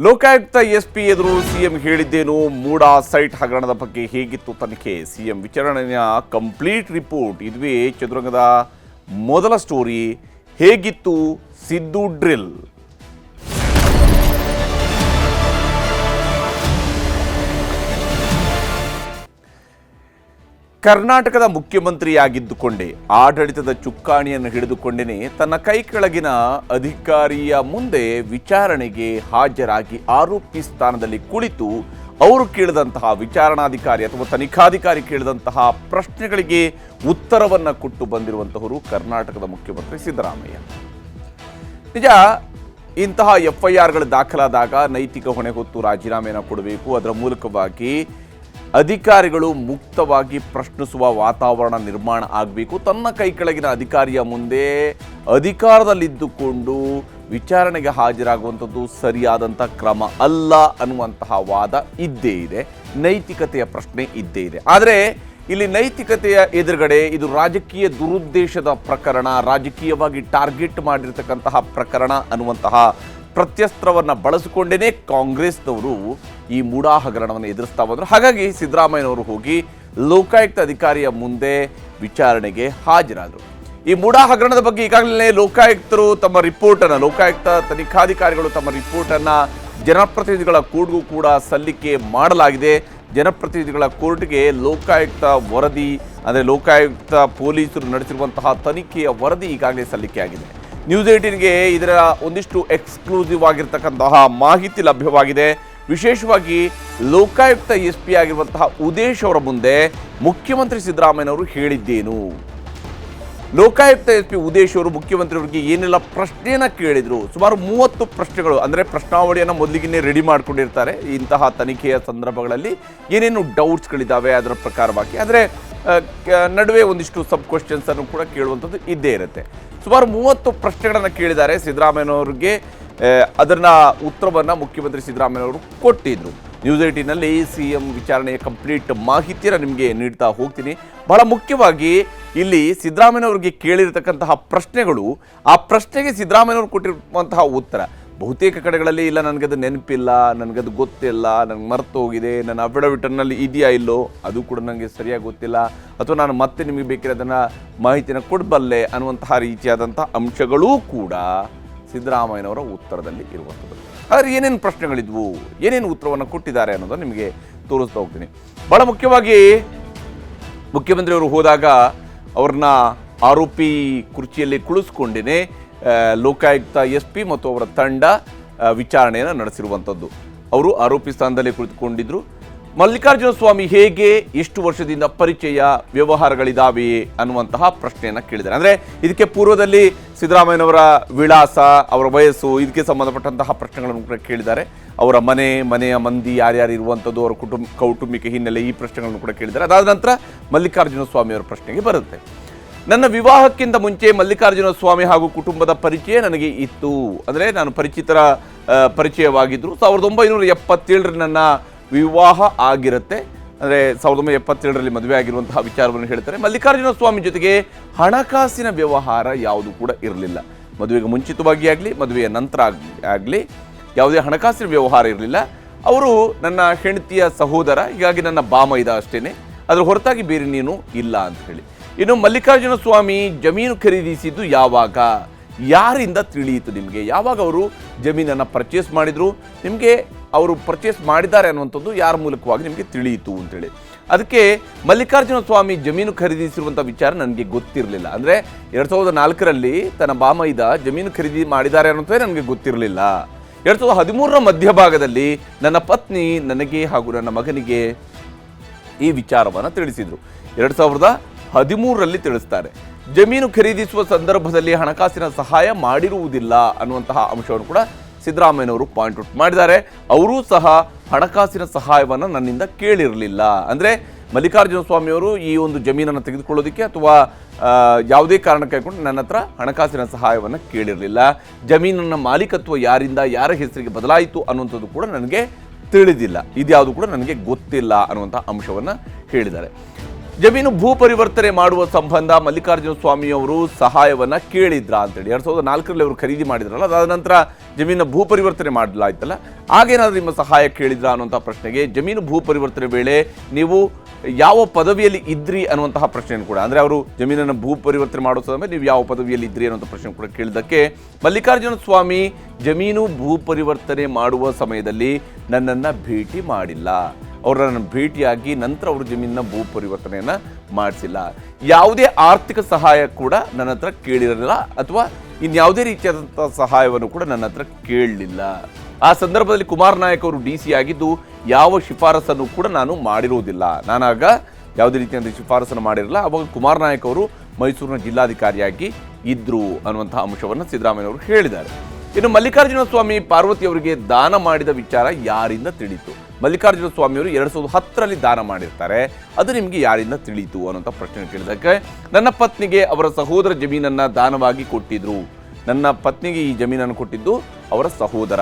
Lokayukta SP ಎದುರು CM ಹೇಳಿದ್ದೇನು? MUDA site ಹಗರಣದ ಬಗ್ಗೆ ಹೇಗಿತ್ತು ತನಿಖೆ? ಸಿಎಂ ವಿಚಾರಣೆಯ ಕಂಪ್ಲೀಟ್ ರಿಪೋರ್ಟ್. ಇದುವೇ ಚದುರಂಗದ ಮೊದಲ ಸ್ಟೋರಿ. ಹೇಗಿತ್ತು? ಸಿದ್ದು ಡ್ರಿಲ್. ಕರ್ನಾಟಕದ ಮುಖ್ಯಮಂತ್ರಿಯಾಗಿದ್ದುಕೊಂಡೇ. ಆಡಳಿತದ ಚುಕ್ಕಾಣಿಯನ್ನು ಹಿಡಿದುಕೊಂಡೇನೆ ತನ್ನ ಕೈ ಕೆಳಗಿನ ಅಧಿಕಾರಿಯ ಮುಂದೆ ವಿಚಾರಣೆಗೆ ಹಾಜರಾಗಿ ಆರೋಪಿ ಸ್ಥಾನದಲ್ಲಿ ಕುಳಿತು ಅವರು ಕೇಳಿದಂತಹ ವಿಚಾರಣಾಧಿಕಾರಿ ಅಥವಾ ತನಿಖಾಧಿಕಾರಿ ಕೇಳಿದಂತಹ ಪ್ರಶ್ನೆಗಳಿಗೆ ಉತ್ತರವನ್ನು ಕೊಟ್ಟು ಬಂದಿರುವಂತಹವರು ಕರ್ನಾಟಕದ ಮುಖ್ಯಮಂತ್ರಿ ಸಿದ್ದರಾಮಯ್ಯ. ನಿಜ, ಇಂತಹ ಎಫ್ ಐ ದಾಖಲಾದಾಗ ನೈತಿಕ ಹೊಣೆ ಹೊತ್ತು ರಾಜೀನಾಮೆಯನ್ನು ಕೊಡಬೇಕು. ಅದರ ಮೂಲಕವಾಗಿ ಅಧಿಕಾರಿಗಳು ಮುಕ್ತವಾಗಿ ಪ್ರಶ್ನಿಸುವ ವಾತಾವರಣ ನಿರ್ಮಾಣ ಆಗಬೇಕು. ತನ್ನ ಕೈ ಕೆಳಗಿನ ಅಧಿಕಾರಿಯ ಮುಂದೆ ಅಧಿಕಾರದಲ್ಲಿದ್ದುಕೊಂಡು ವಿಚಾರಣೆಗೆ ಹಾಜರಾಗುವಂಥದ್ದು ಸರಿಯಾದಂಥ ಕ್ರಮ ಅಲ್ಲ ಅನ್ನುವಂತಹ ವಾದ ಇದ್ದೇ ಇದೆ. ನೈತಿಕತೆಯ ಪ್ರಶ್ನೆ ಇದ್ದೇ ಇದೆ. ಆದರೆ ಇಲ್ಲಿ ನೈತಿಕತೆಯ ಎದುರುಗಡೆ ಇದು ರಾಜಕೀಯ ದುರುದ್ದೇಶದ ಪ್ರಕರಣ, ರಾಜಕೀಯವಾಗಿ ಟಾರ್ಗೆಟ್ ಮಾಡಿರ್ತಕ್ಕಂತಹ ಪ್ರಕರಣ ಅನ್ನುವಂತಹ ಪ್ರತ್ಯಸ್ತ್ರವನ್ನು ಬಳಸಿಕೊಂಡೇನೆ ಕಾಂಗ್ರೆಸ್ನವರು ಈ ಮೂಡಾ ಹಗರಣವನ್ನು ಎದುರಿಸ್ತಾ ಬಂದರು ಹಾಗಾಗಿ ಸಿದ್ದರಾಮಯ್ಯನವರು ಹೋಗಿ ಲೋಕಾಯುಕ್ತ ಅಧಿಕಾರಿಯ ಮುಂದೆ ವಿಚಾರಣೆಗೆ ಹಾಜರಾದರು. ಈ ಮೂಡಾ ಹಗರಣದ ಬಗ್ಗೆ ಈಗಾಗಲೇ ಲೋಕಾಯುಕ್ತರು ತಮ್ಮ ರಿಪೋರ್ಟನ್ನು, ಲೋಕಾಯುಕ್ತ ತನಿಖಾಧಿಕಾರಿಗಳು ತಮ್ಮ ರಿಪೋರ್ಟನ್ನು ಜನಪ್ರತಿನಿಧಿಗಳ ಕೋರ್ಟ್ಗೂ ಕೂಡ ಸಲ್ಲಿಕೆ ಮಾಡಲಾಗಿದೆ. ಜನಪ್ರತಿನಿಧಿಗಳ ಕೋರ್ಟ್ಗೆ ಲೋಕಾಯುಕ್ತ ವರದಿ, ಅಂದರೆ ಲೋಕಾಯುಕ್ತ ಪೊಲೀಸರು ನಡೆಸಿರುವಂತಹ ತನಿಖೆಯ ವರದಿ ಈಗಾಗಲೇ ಸಲ್ಲಿಕೆಯಾಗಿದೆ ನ್ಯೂಸ್ ಏಟೀನ್ಗೆ ಇದರ ಒಂದಿಷ್ಟು ಎಕ್ಸ್ಕ್ಲೂಸಿವ್ ಆಗಿರ್ತಕ್ಕಂತಹ ಮಾಹಿತಿ ಲಭ್ಯವಾಗಿದೆ. ವಿಶೇಷವಾಗಿ ಲೋಕಾಯುಕ್ತ ಎಸ್ ಪಿ ಆಗಿರುವಂತಹ ಉದೇಶ್ ಅವರ ಮುಂದೆ ಮುಖ್ಯಮಂತ್ರಿ ಸಿದ್ದರಾಮಯ್ಯನವರು ಹೇಳಿದ್ದೇನು? ಲೋಕಾಯುಕ್ತ ಎಸ್ ಪಿ ಉದೇಶ್ ಅವರು ಮುಖ್ಯಮಂತ್ರಿಯವರಿಗೆ ಏನೆಲ್ಲ ಪ್ರಶ್ನೆಯನ್ನ ಕೇಳಿದ್ರು? ಸುಮಾರು ಮೂವತ್ತು ಪ್ರಶ್ನೆಗಳು, ಅಂದರೆ ಪ್ರಶ್ನಾವಳಿಯನ್ನು ಮೊದಲಿಗೆ ರೆಡಿ ಮಾಡ್ಕೊಂಡಿರ್ತಾರೆ ಇಂತಹ ತನಿಖೆಯ ಸಂದರ್ಭಗಳಲ್ಲಿ. ಏನೇನು ಡೌಟ್ಸ್ಗಳಿದ್ದಾವೆ ಅದರ ಪ್ರಕಾರವಾಗಿ? ಆದರೆ ನಡುವೆ ಒಂದಿಷ್ಟು ಸಬ್ ಕ್ವಶನ್ಸ್ ಅನ್ನು ಕೂಡ ಕೇಳುವಂಥದ್ದು ಇದ್ದೇ ಇರುತ್ತೆ. ಸುಮಾರು ಮೂವತ್ತು ಪ್ರಶ್ನೆಗಳನ್ನು ಕೇಳಿದ್ದಾರೆ ಸಿದ್ದರಾಮಯ್ಯನವರಿಗೆ. ಅದನ್ನ ಉತ್ತರವನ್ನು ಮುಖ್ಯಮಂತ್ರಿ ಸಿದ್ದರಾಮಯ್ಯನವರು ಕೊಟ್ಟಿದ್ರು. ನ್ಯೂಸ್ ಏಟಿನಲ್ಲಿ ಸಿ ಎಂ ವಿಚಾರಣೆಯ ಕಂಪ್ಲೀಟ್ ಮಾಹಿತಿಯನ್ನು ನಿಮಗೆ ನೀಡ್ತಾ ಹೋಗ್ತೀನಿ. ಬಹಳ ಮುಖ್ಯವಾಗಿ ಇಲ್ಲಿ ಸಿದ್ದರಾಮಯ್ಯನವರಿಗೆ ಕೇಳಿರತಕ್ಕಂತಹ ಪ್ರಶ್ನೆಗಳು, ಆ ಪ್ರಶ್ನೆಗೆ ಸಿದ್ದರಾಮಯ್ಯನವರು ಕೊಟ್ಟಿರುವಂತಹ ಉತ್ತರ. ಬಹುತೇಕ ಕಡೆಗಳಲ್ಲಿ ಇಲ್ಲ ನನಗದು ನೆನಪಿಲ್ಲ ನನಗದು ಗೊತ್ತಿಲ್ಲ ನನಗೆ ಮರೆತು ಹೋಗಿದೆ ನನ್ನ ಅಫಿಡವಿಟ್ನಲ್ಲಿ ಇದೆಯಾ ಇಲ್ಲೋ, ಅದು ಕೂಡ ನನಗೆ ಸರಿಯಾಗಿ ಗೊತ್ತಿಲ್ಲ. ಅಥವಾ ನಾನು ಮತ್ತೆ ನಿಮಗೆ ಬೇಕಿರೋದನ್ನು ಮಾಹಿತಿನ ಕೊಡಬಲ್ಲೆ ಅನ್ನುವಂತಹ ರೀತಿಯಾದಂಥ ಅಂಶಗಳೂ ಕೂಡ ಸಿದ್ದರಾಮಯ್ಯನವರ ಉತ್ತರದಲ್ಲಿ ಇರುವಂಥದ್ದು. ಆದರೆ ಏನೇನು ಪ್ರಶ್ನೆಗಳಿದ್ವು? ಏನೇನು ಉತ್ತರವನ್ನು ಕೊಟ್ಟಿದ್ದಾರೆ ಅನ್ನೋದನ್ನು ನಿಮಗೆ ತೋರಿಸ್ತಾ ಹೋಗ್ತೀನಿ. ಭಾಳ ಮುಖ್ಯವಾಗಿ ಮುಖ್ಯಮಂತ್ರಿಯವರು ಹೋದಾಗ ಅವ್ರನ್ನ ಆರೋಪಿ ಕುರ್ಚಿಯಲ್ಲಿ ಕುಳಿಸ್ಕೊಂಡೇನೆ ಲೋಕಾಯುಕ್ತ ಎಸ್ ಪಿ ಮತ್ತು ಅವರ ತಂಡ ವಿಚಾರಣೆಯನ್ನು ನಡೆಸಿರುವಂಥದ್ದು. ಅವರು ಆರೋಪಿ ಸ್ಥಾನದಲ್ಲಿ ಕುಳಿತುಕೊಂಡಿದ್ರು. ಮಲ್ಲಿಕಾರ್ಜುನ ಸ್ವಾಮಿ ಹೇಗೆ ಎಷ್ಟು ವರ್ಷದಿಂದ ಪರಿಚಯ ವ್ಯವಹಾರಗಳಿದಾವೆ ಅನ್ನುವಂತಹ ಪ್ರಶ್ನೆಯನ್ನು ಕೇಳಿದ್ದಾರೆ. ಅಂದರೆ ಇದಕ್ಕೆ ಪೂರ್ವದಲ್ಲಿ ಸಿದ್ದರಾಮಯ್ಯನವರ ವಿಳಾಸ, ಅವರ ವಯಸ್ಸು, ಇದಕ್ಕೆ ಸಂಬಂಧಪಟ್ಟಂತಹ ಪ್ರಶ್ನೆಗಳನ್ನು ಕೂಡ ಕೇಳಿದ್ದಾರೆ. ಅವರ ಮನೆ, ಮನೆಯ ಮಂದಿ, ಯಾರ್ಯಾರು ಇರುವಂಥದ್ದು ಅವರ ಕುಟುಂಬ, ಕೌಟುಂಬಿಕ ಹಿನ್ನೆಲೆ ಈ ಪ್ರಶ್ನೆಗಳನ್ನು ಕೂಡ ಕೇಳಿದ್ದಾರೆ. ಅದಾದ ನಂತರ ಮಲ್ಲಿಕಾರ್ಜುನ ಸ್ವಾಮಿ ಅವರ ಪ್ರಶ್ನೆಗೆ ಬರುತ್ತೆ. ನನ್ನ ವಿವಾಹಕ್ಕಿಂತ ಮುಂಚೆ ಮಲ್ಲಿಕಾರ್ಜುನ ಸ್ವಾಮಿ ಹಾಗೂ ಕುಟುಂಬದ ಪರಿಚಯ ನನಗೆ ಇತ್ತು. ಅಂದರೆ ನಾನು ಪರಿಚಿತರ ಪರಿಚಯವಾಗಿದ್ದರು ಸಾವಿರದ ಒಂಬೈನೂರ ಎಪ್ಪತ್ತೇಳರ ನನ್ನ ವಿವಾಹ ಆಗಿರುತ್ತೆ. ಅಂದರೆ ಸಾವಿರದ ಒಂಬೈನೂರ ಎಪ್ಪತ್ತೆರಡರಲ್ಲಿ ಮದುವೆ ಆಗಿರುವಂತಹ ವಿಚಾರವನ್ನು ಹೇಳ್ತಾರೆ. ಮಲ್ಲಿಕಾರ್ಜುನ ಸ್ವಾಮಿ ಜೊತೆಗೆ ಹಣಕಾಸಿನ ವ್ಯವಹಾರ ಯಾವುದು ಕೂಡ ಇರಲಿಲ್ಲ. ಮದುವೆಗೆ ಮುಂಚಿತವಾಗಿ ಆಗಲಿ, ಮದುವೆಯ ನಂತರ ಆಗಲಿ ಯಾವುದೇ ಹಣಕಾಸಿನ ವ್ಯವಹಾರ ಇರಲಿಲ್ಲ. ಅವರು ನನ್ನ ಹೆಂಡತಿಯ ಸಹೋದರ, ಹೀಗಾಗಿ ನನ್ನ ಬಾಮೈದ ಅಷ್ಟೇ ಅದರ ಹೊರತಾಗಿ ಬೇರೆ ನೀನು ಇಲ್ಲ ಅಂತ ಹೇಳಿ. ಇನ್ನು ಮಲ್ಲಿಕಾರ್ಜುನ ಸ್ವಾಮಿ ಜಮೀನು ಖರೀದಿಸಿದ್ದು ಯಾವಾಗ? ಯಾರಿಂದ ತಿಳಿಯಿತು ನಿಮಗೆ? ಯಾವಾಗ ಅವರು ಜಮೀನನ್ನು ಪರ್ಚೇಸ್ ಮಾಡಿದ್ರು? ನಿಮಗೆ ಅವರು ಪರ್ಚೇಸ್ ಮಾಡಿದ್ದಾರೆ ಅನ್ನುವಂಥದ್ದು ಯಾರ ಮೂಲಕವಾಗಿ ನಿಮಗೆ ತಿಳಿಯಿತು ಅಂತೇಳಿ. ಅದಕ್ಕೆ ಮಲ್ಲಿಕಾರ್ಜುನ ಸ್ವಾಮಿ ಜಮೀನು ಖರೀದಿಸಿರುವಂಥ ವಿಚಾರ ನನಗೆ ಗೊತ್ತಿರಲಿಲ್ಲ. ಅಂದರೆ ಎರಡು ಸಾವಿರದ ನಾಲ್ಕರಲ್ಲಿ ತನ್ನ ಬಾಮೈದ ಜಮೀನು ಖರೀದಿ ಮಾಡಿದ್ದಾರೆ ಅನ್ನೋದೇ ನನಗೆ ಗೊತ್ತಿರಲಿಲ್ಲ. ಎರಡು ಸಾವಿರದ ಹದಿಮೂರರ ಮಧ್ಯಭಾಗದಲ್ಲಿ ನನ್ನ ಪತ್ನಿ ನನಗೆ ಹಾಗೂ ನನ್ನ ಮಗನಿಗೆ ಈ ವಿಚಾರವನ್ನು ತಿಳಿಸಿದರು. ಎರಡು ಸಾವಿರದ ಹದಿಮೂರರಲ್ಲಿ ತಿಳಿಸ್ತಾರೆ. ಜಮೀನು ಖರೀದಿಸುವ ಸಂದರ್ಭದಲ್ಲಿ ಹಣಕಾಸಿನ ಸಹಾಯ ಮಾಡಿರುವುದಿಲ್ಲ ಅನ್ನುವಂತಹ ಅಂಶವನ್ನು ಕೂಡ ಸಿದ್ದರಾಮಯ್ಯನವರು ಪಾಯಿಂಟ್ ಔಟ್ ಮಾಡಿದ್ದಾರೆ. ಅವರೂ ಸಹ ಹಣಕಾಸಿನ ಸಹಾಯವನ್ನು ನನ್ನಿಂದ ಕೇಳಿರಲಿಲ್ಲ. ಅಂದರೆ ಮಲ್ಲಿಕಾರ್ಜುನ ಸ್ವಾಮಿಯವರು ಈ ಒಂದು ಜಮೀನನ್ನು ತೆಗೆದುಕೊಳ್ಳೋದಕ್ಕೆ ಅಥವಾ ಯಾವುದೇ ಕಾರಣಕ್ಕೆ ನನ್ನ ಹತ್ರ ಹಣಕಾಸಿನ ಸಹಾಯವನ್ನು ಕೇಳಿರಲಿಲ್ಲ. ಜಮೀನನ್ನ ಮಾಲೀಕತ್ವ ಯಾರಿಂದ, ಯಾರ ಹೆಸರಿಗೆ ಬದಲಾಯಿತು ಅನ್ನುವಂಥದ್ದು ಕೂಡ ನನಗೆ ತಿಳಿದಿಲ್ಲ. ಇದ್ಯಾವುದು ಕೂಡ ನನಗೆ ಗೊತ್ತಿಲ್ಲ ಅನ್ನುವಂಥ ಅಂಶವನ್ನು ಹೇಳಿದ್ದಾರೆ. ಜಮೀನು ಭೂ ಪರಿವರ್ತನೆ ಮಾಡುವ ಸಂಬಂಧ ಮಲ್ಲಿಕಾರ್ಜುನ ಸ್ವಾಮಿ ಅವರು ಸಹಾಯವನ್ನ ಕೇಳಿದ್ರ ಅಂತೇಳಿ. ಎರಡ್ ಸಾವಿರದ ನಾಲ್ಕರಲ್ಲಿ ಅವರು ಖರೀದಿ ಮಾಡಿದ್ರಲ್ಲ, ಅದಾದ ನಂತರ ಜಮೀನ ಭೂ ಪರಿವರ್ತನೆ ಮಾಡಲಾಯ್ತಲ್ಲ. ಆಗೇನಾದ್ರೂ ನಿಮ್ಮ ಸಹಾಯ ಕೇಳಿದ್ರ ಅನ್ನುವಂಥ ಪ್ರಶ್ನೆಗೆ ಜಮೀನು ಭೂ ಪರಿವರ್ತನೆ ವೇಳೆ ನೀವು ಯಾವ ಪದವಿಯಲ್ಲಿ ಇದ್ರಿ ಅನ್ನುವಂತಹ ಪ್ರಶ್ನೆಯನ್ನು ಕೂಡ, ಅಂದ್ರೆ ಅವರು ಜಮೀನನ್ನು ಭೂ ಪರಿವರ್ತನೆ ಮಾಡುವ ಸಮಯ ನೀವು ಯಾವ ಪದವಿಯಲ್ಲಿ ಇದ್ರಿ ಅನ್ನುವಂಥ ಪ್ರಶ್ನೆ ಕೂಡ ಕೇಳಿದ್ದಕ್ಕೆ ಮಲ್ಲಿಕಾರ್ಜುನ ಸ್ವಾಮಿ ಜಮೀನು ಭೂ ಪರಿವರ್ತನೆ ಮಾಡುವ ಸಮಯದಲ್ಲಿ ನನ್ನನ್ನು ಭೇಟಿ ಮಾಡಿಲ್ಲ. ಅವರನ್ನು ಭೇಟಿಯಾಗಿ ನಂತರ ಅವರು ಜಮೀನಿನ ಭೂ ಪರಿವರ್ತನೆಯನ್ನು ಮಾಡಿಸಿಲ್ಲ. ಯಾವುದೇ ಆರ್ಥಿಕ ಸಹಾಯ ಕೂಡ ನನ್ನ ಹತ್ರ ಕೇಳಿರಲಿಲ್ಲ ಅಥವಾ ಇನ್ಯಾವುದೇ ರೀತಿಯಾದಂಥ ಸಹಾಯವನ್ನು ಕೂಡ ನನ್ನ ಹತ್ರ ಕೇಳಲಿಲ್ಲ. ಆ ಸಂದರ್ಭದಲ್ಲಿ ಕುಮಾರ್ ನಾಯಕ್ ಅವರು ಡಿ ಸಿ ಆಗಿದ್ದು ಯಾವ ಶಿಫಾರಸನ್ನು ಕೂಡ ನಾನು ಮಾಡಿರುವುದಿಲ್ಲ ನಾನಾಗ ಯಾವುದೇ ರೀತಿಯಾದ ಶಿಫಾರಸನ್ನು ಮಾಡಿರಲಿಲ್ಲ. ಅವಾಗ ಕುಮಾರ್ ನಾಯಕ್ ಅವರು ಮೈಸೂರಿನ ಜಿಲ್ಲಾಧಿಕಾರಿಯಾಗಿ ಇದ್ರು ಅನ್ನುವಂಥ ಅಂಶವನ್ನು ಸಿದ್ದರಾಮಯ್ಯ ಅವರು ಹೇಳಿದ್ದಾರೆ. ಇನ್ನು ಮಲ್ಲಿಕಾರ್ಜುನ ಸ್ವಾಮಿ ಪಾರ್ವತಿ ಅವರಿಗೆ ದಾನ ಮಾಡಿದ ವಿಚಾರ ಯಾರಿಂದ ತಿಳಿತು? ಮಲ್ಲಿಕಾರ್ಜುನ ಸ್ವಾಮಿಯವರು ಎರಡು ಸಾವಿರದ ಹತ್ತರಲ್ಲಿ ದಾನ ಮಾಡಿರ್ತಾರೆ. ಅದು ನಿಮಗೆ ಯಾರಿಂದ ತಿಳಿಯಿತು ಅನ್ನೋಂಥ ಪ್ರಶ್ನೆ ಕೇಳಿದಕ್ಕೆ ನನ್ನ ಪತ್ನಿಗೆ ಅವರ ಸಹೋದರ ಜಮೀನನ್ನು ದಾನವಾಗಿ ಕೊಟ್ಟಿದ್ರು. ನನ್ನ ಪತ್ನಿಗೆ ಈ ಜಮೀನನ್ನು ಕೊಟ್ಟಿದ್ದು ಅವರ ಸಹೋದರ.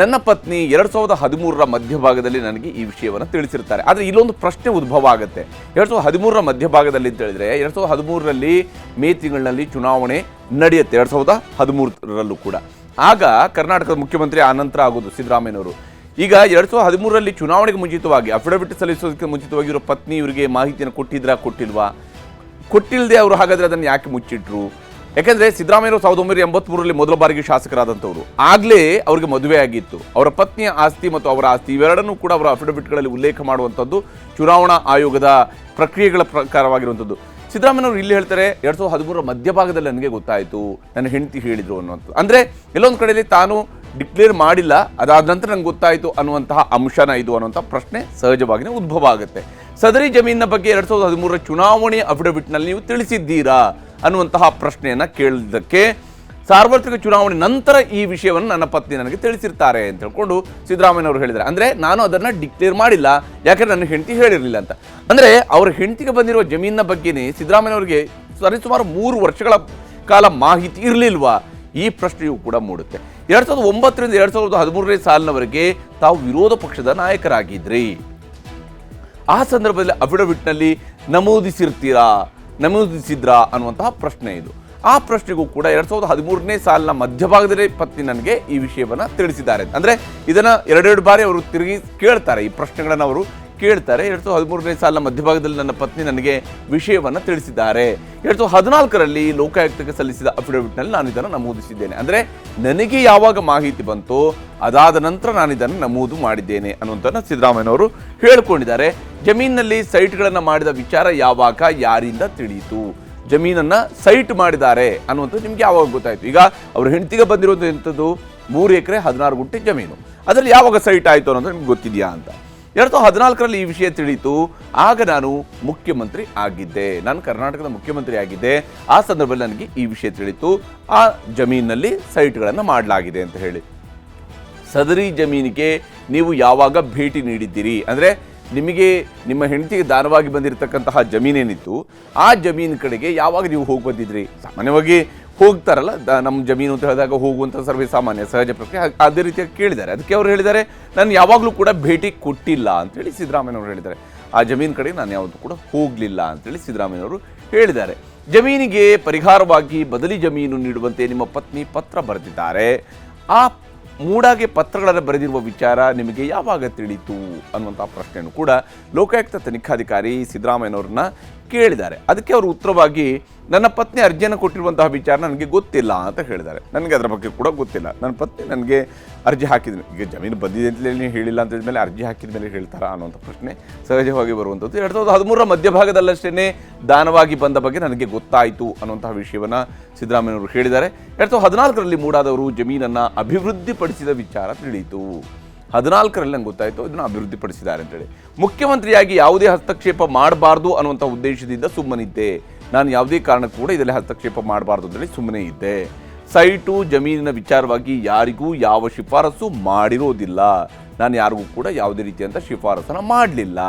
ನನ್ನ ಪತ್ನಿ ಎರಡು ಸಾವಿರದ ಹದಿಮೂರರ ಮಧ್ಯಭಾಗದಲ್ಲಿ ನನಗೆ ಈ ವಿಷಯವನ್ನು ತಿಳಿಸಿರ್ತಾರೆ ಆದರೆ ಇಲ್ಲೊಂದು ಪ್ರಶ್ನೆ ಉದ್ಭವ ಆಗುತ್ತೆ. ಎರಡು ಸಾವಿರದ ಹದಿಮೂರರ ಮಧ್ಯಭಾಗದಲ್ಲಿ ಅಂತ ಹೇಳಿದ್ರೆ, ಎರಡು ಸಾವಿರದ ಹದಿಮೂರರಲ್ಲಿ ಮೇ ತಿಂಗಳಿನಲ್ಲಿ ಚುನಾವಣೆ ನಡೆಯುತ್ತೆ, ಎರಡು ಸಾವಿರದ ಹದಿಮೂರರಲ್ಲೂ ಕೂಡ. ಆಗ ಕರ್ನಾಟಕದ ಮುಖ್ಯಮಂತ್ರಿ ಆನಂತರ ನಂತರ ಆಗೋದು ಸಿದ್ದರಾಮಯ್ಯನವರು. ಈಗ ಎರಡು ಸಾವಿರದ ಹದಿಮೂರರಲ್ಲಿ ಚುನಾವಣೆಗೆ ಮುಂಚಿತವಾಗಿ ಅಫಿಡವಿಟ್ ಸಲ್ಲಿಸೋದಕ್ಕೆ ಮುಂಚಿತವಾಗಿ ಇವರ ಪತ್ನಿ ಇವರಿಗೆ ಮಾಹಿತಿಯನ್ನು ಕೊಟ್ಟಿದ್ರಾ, ಕೊಟ್ಟಿಲ್ವಾ? ಕೊಟ್ಟಿಲ್ಲದೆ ಅವರು ಹಾಗಾದರೆ ಅದನ್ನು ಯಾಕೆ ಮುಚ್ಚಿಟ್ರು? ಯಾಕಂದ್ರೆ ಸಿದ್ದರಾಮಯ್ಯ ಸಾವಿರದ ಒಂಬೈನೂರ ಎಂಬತ್ಮೂರರಲ್ಲಿ ಮೊದಲ ಬಾರಿಗೆ ಶಾಸಕರಾದಂಥವ್ರು. ಆಗಲೇ ಅವರಿಗೆ ಮದುವೆ ಆಗಿತ್ತು. ಅವರ ಪತ್ನಿಯ ಆಸ್ತಿ ಮತ್ತು ಅವರ ಆಸ್ತಿ ಇವೆರಡನ್ನೂ ಕೂಡ ಅವರ ಅಫಿಡವಿಟ್ಗಳಲ್ಲಿ ಉಲ್ಲೇಖ ಮಾಡುವಂಥದ್ದು ಚುನಾವಣಾ ಆಯೋಗದ ಪ್ರಕ್ರಿಯೆಗಳ ಪ್ರಕಾರವಾಗಿರುವಂಥದ್ದು. ಸಿದ್ದರಾಮಯ್ಯವರು ಇಲ್ಲಿ ಹೇಳ್ತಾರೆ, ಎರಡು ಸಾವಿರದ ಹದಿಮೂರರ ಮಧ್ಯಭಾಗದಲ್ಲಿ ನನಗೆ ಗೊತ್ತಾಯಿತು, ನನ್ನ ಹೆಂಡತಿ ಹೇಳಿದರು ಅನ್ನುವಂಥದ್ದು. ಅಂದ್ರೆ ಎಲ್ಲೊಂದು ಕಡೆಯಲ್ಲಿ ತಾನು ಡಿಕ್ಲೇರ್ ಮಾಡಿಲ್ಲ, ಅದಾದ ನಂತರ ನಂಗೆ ಗೊತ್ತಾಯಿತು ಅನ್ನುವಂತಹ ಅಂಶನ ಇದು ಅನ್ನುವಂಥ ಪ್ರಶ್ನೆ ಸಹಜವಾಗಿಯೇ ಉದ್ಭವ ಆಗುತ್ತೆ. ಸದರಿ ಜಮೀನಿನ ಬಗ್ಗೆ ಎರಡು ಸಾವಿರದ ಹದಿಮೂರರ ಚುನಾವಣೆ ಅಫಿಡವಿಟ್ನಲ್ಲಿ ನೀವು ತಿಳಿಸಿದ್ದೀರಾ? ಅನ್ನುವಂತಹ ಪ್ರಶ್ನೆಯನ್ನು ಕೇಳಿದ್ದಕ್ಕೆ ಸಾರ್ವತ್ರಿಕ ಚುನಾವಣೆ ನಂತರ ಈ ವಿಷಯವನ್ನು ನನ್ನ ಪತ್ನಿ ನನಗೆ ತಿಳಿಸಿರ್ತಾರೆ ಅಂತ ಹೇಳ್ಕೊಂಡು ಸಿದ್ದರಾಮಯ್ಯನವರು ಹೇಳಿದ್ದಾರೆ. ಅಂದರೆ ನಾನು ಅದನ್ನು ಡಿಕ್ಲೇರ್ ಮಾಡಿಲ್ಲ. ಯಾಕಂದ್ರೆ ನನ್ನ ಹೆಂಡತಿ ಹೇಳಿರಲಿಲ್ಲ ಅಂತ. ಅಂದರೆ ಅವರ ಹೆಂಡತಿಗೆ ಬಂದಿರುವ ಜಮೀನಿನ ಬಗ್ಗೆನೇ ಸಿದ್ದರಾಮಯ್ಯನವರಿಗೆ ಸರಿಸುಮಾರು ಮೂರು ವರ್ಷಗಳ ಕಾಲ ಮಾಹಿತಿ ಇರಲಿಲ್ವಾ? ಈ ಪ್ರಶ್ನೆಯೂ ಕೂಡ ಮೂಡುತ್ತೆ. ಎರಡು ಸಾವಿರದ ಒಂಬತ್ತರಿಂದ ಎರಡು ಸಾವಿರದ ಹದಿಮೂರನೇ ಸಾಲಿನವರೆಗೆ ತಾವು ವಿರೋಧ ಪಕ್ಷದ ನಾಯಕರಾಗಿದ್ರಿ. ಆ ಸಂದರ್ಭದಲ್ಲಿ ಅಫಿಡವಿಟ್ನಲ್ಲಿ ನಮೂದಿಸಿರ್ತೀರಾ? ನಮೂದಿಸಿದ್ರಾ ಅನ್ನುವಂತಹ ಪ್ರಶ್ನೆ ಇದು. ಆ ಪ್ರಶ್ನೆಗೂ ಕೂಡ ಎರಡ್ ಸಾವಿರದ ಹದಿಮೂರನೇ ಸಾಲಿನ ಮಧ್ಯಭಾಗದಲ್ಲಿ ಪತ್ನಿ ನನಗೆ ಈ ವಿಷಯವನ್ನ ತಿಳಿಸಿದ್ದಾರೆ. ಅಂದ್ರೆ ಇದನ್ನ ಎರಡೆರಡು ಬಾರಿ ಅವರು ತಿರುಗಿ ಕೇಳ್ತಾರೆ ಈ ಪ್ರಶ್ನೆಗಳನ್ನು ಅವರು ಕೇಳ್ತಾರೆ. ಎರಡು ಸಾವಿರದ ಹದಿಮೂರನೇ ಸಾಲಿನ ಮಧ್ಯಭಾಗದಲ್ಲಿ ನನ್ನ ಪತ್ನಿ ನನಗೆ ವಿಷಯವನ್ನು ತಿಳಿಸಿದ್ದಾರೆ. ಎರಡು ಸಾವಿರದ ಹದಿನಾಲ್ಕರಲ್ಲಿ ಲೋಕಾಯುಕ್ತಕ್ಕೆ ಸಲ್ಲಿಸಿದ ಅಫಿಡವಿಟ್ನಲ್ಲಿ ನಾನು ಇದನ್ನು ನಮೂದಿಸಿದ್ದೇನೆ. ಅಂದರೆ ನನಗೆ ಯಾವಾಗ ಮಾಹಿತಿ ಬಂತೋ ಅದಾದ ನಂತರ ನಾನು ಇದನ್ನು ನಮೂದು ಮಾಡಿದ್ದೇನೆ ಅನ್ನುವಂಥದ್ದನ್ನು ಸಿದ್ದರಾಮಯ್ಯನವರು ಹೇಳಿಕೊಂಡಿದ್ದಾರೆ. ಜಮೀನಿನಲ್ಲಿ ಸೈಟ್ಗಳನ್ನು ಮಾಡಿದ ವಿಚಾರ ಯಾವಾಗ, ಯಾರಿಂದ ತಿಳಿಯಿತು? ಜಮೀನನ್ನು ಸೈಟ್ ಮಾಡಿದ್ದಾರೆ ಅನ್ನುವಂಥದ್ದು ನಿಮ್ಗೆ ಯಾವಾಗ ಗೊತ್ತಾಯಿತು? ಈಗ ಅವ್ರ ಹೆಂಡತಿಗೆ ಬಂದಿರುವಂಥದ್ದು ಮೂರು ಎಕರೆ ಹದಿನಾರು ಗುಂಟೆ ಜಮೀನು. ಅದರಲ್ಲಿ ಯಾವಾಗ ಸೈಟ್ ಆಯಿತು ಅನ್ನೋದು ನಿಮ್ಗೆ ಗೊತ್ತಿದೆಯಾ ಅಂತ? ಎರಡು ಸಾವಿರದ ಹದಿನಾಲ್ಕರಲ್ಲಿ ಈ ವಿಷಯ ತಿಳಿಯಿತು. ಆಗ ನಾನು ಮುಖ್ಯಮಂತ್ರಿ ಆಗಿದ್ದೆ. ನಾನು ಕರ್ನಾಟಕದ ಮುಖ್ಯಮಂತ್ರಿ ಆಗಿದ್ದೆ. ಆ ಸಂದರ್ಭದಲ್ಲಿ ನನಗೆ ಈ ವಿಷಯ ತಿಳಿಯಿತು. ಆ ಜಮೀನಿನಲ್ಲಿ ಸೈಟ್ಗಳನ್ನು ಮಾಡಲಾಗಿದೆ ಅಂತ ಹೇಳಿ. ಸದರಿ ಜಮೀನಿಗೆ ನೀವು ಯಾವಾಗ ಭೇಟಿ ನೀಡಿದ್ದೀರಿ? ಅಂದರೆ ನಿಮಗೆ ನಿಮ್ಮ ಹೆಂಡತಿಗೆ ದಾನವಾಗಿ ಬಂದಿರತಕ್ಕಂತಹ ಜಮೀನೇನಿತ್ತು, ಆ ಜಮೀನು ಕಡೆಗೆ ಯಾವಾಗ ನೀವು ಹೋಗಿ ಬಂದಿದ್ರಿ? ಸಾಮಾನ್ಯವಾಗಿ ಹೋಗ್ತಾರಲ್ಲ ನಮ್ಮ ಜಮೀನು ಅಂತ ಹೇಳಿದಾಗ ಹೋಗುವಂಥ ಸರ್ವೇ ಸಾಮಾನ್ಯ, ಸಹಜ ಪ್ರಕ್ರಿಯೆ. ಅದೇ ರೀತಿಯಾಗಿ ಕೇಳಿದ್ದಾರೆ. ಅದಕ್ಕೆ ಅವರು ಹೇಳಿದ್ದಾರೆ, ನಾನು ಯಾವಾಗಲೂ ಕೂಡ ಭೇಟಿ ಕೊಟ್ಟಿಲ್ಲ ಅಂತೇಳಿ ಸಿದ್ದರಾಮಯ್ಯನವರು ಹೇಳಿದ್ದಾರೆ. ಆ ಜಮೀನ್ ಕಡೆ ನಾನು ಯಾವುದು ಕೂಡ ಹೋಗಲಿಲ್ಲ ಅಂತೇಳಿ ಸಿದ್ದರಾಮಯ್ಯನವರು ಹೇಳಿದ್ದಾರೆ. ಜಮೀನಿಗೆ ಪರಿಹಾರವಾಗಿ ಬದಲಿ ಜಮೀನು ನೀಡುವಂತೆ ನಿಮ್ಮ ಪತ್ನಿ ಪತ್ರ ಬರೆದಿದ್ದಾರೆ. ಆ ಮೂಡಾಗೆ ಪತ್ರಗಳನ್ನು ಬರೆದಿರುವ ವಿಚಾರ ನಿಮಗೆ ಯಾವಾಗ ತಿಳಿತು ಅನ್ನುವಂಥ ಪ್ರಶ್ನೆಯನ್ನು ಕೂಡ ಲೋಕಾಯುಕ್ತ ತನಿಖಾಧಿಕಾರಿ ಸಿದ್ದರಾಮಯ್ಯನವ್ರನ್ನ ಕೇಳಿದ್ದಾರೆ. ಅದಕ್ಕೆ ಅವರು ಉತ್ತರವಾಗಿ, ನನ್ನ ಪತ್ನಿ ಅರ್ಜಿಯನ್ನು ಕೊಟ್ಟಿರುವಂತಹ ವಿಚಾರ ನನಗೆ ಗೊತ್ತಿಲ್ಲ ಅಂತ ಹೇಳಿದ್ದಾರೆ. ನನಗೆ ಅದರ ಬಗ್ಗೆ ಕೂಡ ಗೊತ್ತಿಲ್ಲ. ನನ್ನ ಪತ್ನಿ ನನಗೆ ಅರ್ಜಿ ಹಾಕಿದ್ರು ಈಗ ಜಮೀನು ಬಂದಿದೆ ಅಂತಲೇ ಹೇಳಿಲ್ಲ ಅಂತ ಹೇಳಿದ್ಮೇಲೆ ಅರ್ಜಿ ಹಾಕಿದ ಮೇಲೆ ಹೇಳ್ತಾರಾ ಅನ್ನೋಂಥ ಪ್ರಶ್ನೆ ಸಹಜವಾಗಿ ಬರುವಂಥದ್ದು. ಎರಡು ಸಾವಿರದ ಹದಿಮೂರರ ಮಧ್ಯಭಾಗದಲ್ಲಷ್ಟೇ ದಾನವಾಗಿ ಬಂದ ಬಗ್ಗೆ ನನಗೆ ಗೊತ್ತಾಯಿತು ಅನ್ನುವಂತಹ ವಿಷಯವನ್ನು ಸಿದ್ದರಾಮಯ್ಯವರು ಹೇಳಿದ್ದಾರೆ. ಎರಡು ಸಾವಿರದ ಹದಿನಾಲ್ಕರಲ್ಲಿ ಮೂಡಾದವರು ಜಮೀನನ್ನು ಅಭಿವೃದ್ಧಿಪಡಿಸಿದ ವಿಚಾರ ತಿಳಿಯಿತು. ಹದಿನಾಲ್ಕರಲ್ಲಿ ನಂಗೆ ಗೊತ್ತಾಯಿತು, ಇದನ್ನು ಅಭಿವೃದ್ಧಿಪಡಿಸಿದ್ದಾರೆ ಅಂತೇಳಿ. ಮುಖ್ಯಮಂತ್ರಿಯಾಗಿ ಯಾವುದೇ ಹಸ್ತಕ್ಷೇಪ ಮಾಡಬಾರ್ದು ಅನ್ನುವಂಥ ಉದ್ದೇಶದಿಂದ ಸುಮ್ಮನಿದ್ದೆ. ನಾನು ಯಾವುದೇ ಕಾರಣಕ್ಕೂ ಕೂಡ ಇದರಲ್ಲಿ ಹಸ್ತಕ್ಷೇಪ ಮಾಡಬಾರ್ದು ಅಂತೇಳಿ ಸುಮ್ಮನೆ ಇದ್ದೆ. ಸೈಟು, ಜಮೀನಿನ ವಿಚಾರವಾಗಿ ಯಾರಿಗೂ ಯಾವ ಶಿಫಾರಸು ಮಾಡಿರೋದಿಲ್ಲ. ನಾನು ಯಾರಿಗೂ ಕೂಡ ಯಾವುದೇ ರೀತಿಯಂಥ ಶಿಫಾರಸನ್ನು ಮಾಡಲಿಲ್ಲ.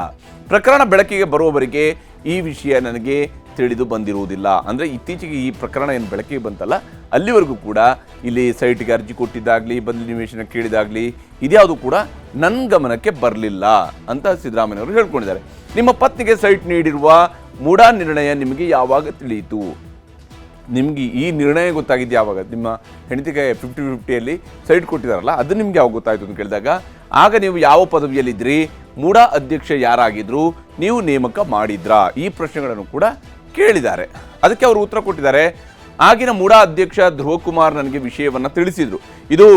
ಪ್ರಕರಣ ಬೆಳಕಿಗೆ ಬರುವವರೆಗೆ ಈ ವಿಷಯ ನನಗೆ ತಿಳಿದು ಬಂದಿರುವುದಿಲ್ಲ. ಅಂದರೆ ಇತ್ತೀಚೆಗೆ ಈ ಪ್ರಕರಣ ಏನು ಬೆಳಕಿಗೆ ಬಂತಲ್ಲ, ಅಲ್ಲಿವರೆಗೂ ಕೂಡ ಇಲ್ಲಿ ಸೈಟ್ಗೆ ಅರ್ಜಿ ಕೊಟ್ಟಿದ್ದಾಗಲಿ ಬದಲಿ ನಿವೇಶನ ಕೇಳಿದಾಗಲಿ, ಇದ್ಯಾವುದು ಕೂಡ ನನ್ನ ಗಮನಕ್ಕೆ ಬರಲಿಲ್ಲ ಅಂತ ಸಿದ್ದರಾಮಯ್ಯವರು ಹೇಳ್ಕೊಂಡಿದ್ದಾರೆ. ನಿಮ್ಮ ಪತ್ನಿಗೆ ಸೈಟ್ ನೀಡಿರುವ ಮೂಢ ನಿರ್ಣಯ ನಿಮಗೆ ಯಾವಾಗ ತಿಳಿಯಿತು? ನಿಮಗೆ ಈ ನಿರ್ಣಯ ಗೊತ್ತಾಗಿದ್ದು ಯಾವಾಗ? ನಿಮ್ಮ ಹೆಂಡತಿಗೆ ಫಿಫ್ಟಿ ಫಿಫ್ಟಿಯಲ್ಲಿ ಸೈಟ್ ಕೊಟ್ಟಿದ್ದಾರಲ್ಲ, ಅದು ನಿಮಗೆ ಯಾವಾಗ ಗೊತ್ತಾಯಿತು ಅಂತ ಕೇಳಿದಾಗ, ಆಗ ನೀವು ಯಾವ ಪದವಿಯಲ್ಲಿದ್ದಿರಿ ಮೂಢ ಅಧ್ಯಕ್ಷ ಯಾರಾಗಿದ್ರು? ನೀವು ನೇಮಕ ಮಾಡಿದ್ರಾ? ಈ ಪ್ರಶ್ನೆಗಳನ್ನು ಕೂಡ ಕೇಳಿದ್ದಾರೆ. ಅದಕ್ಕೆ ಅವರು ಉತ್ತರ ಕೊಟ್ಟಿದ್ದಾರೆ. ಆಗಿನ ಮೂಡ ಅಧ್ಯಕ್ಷ ಧ್ರುವಕುಮಾರ್ ನನಗೆ ವಿಷಯವನ್ನು ತಿಳಿಸಿದರು. ಇದು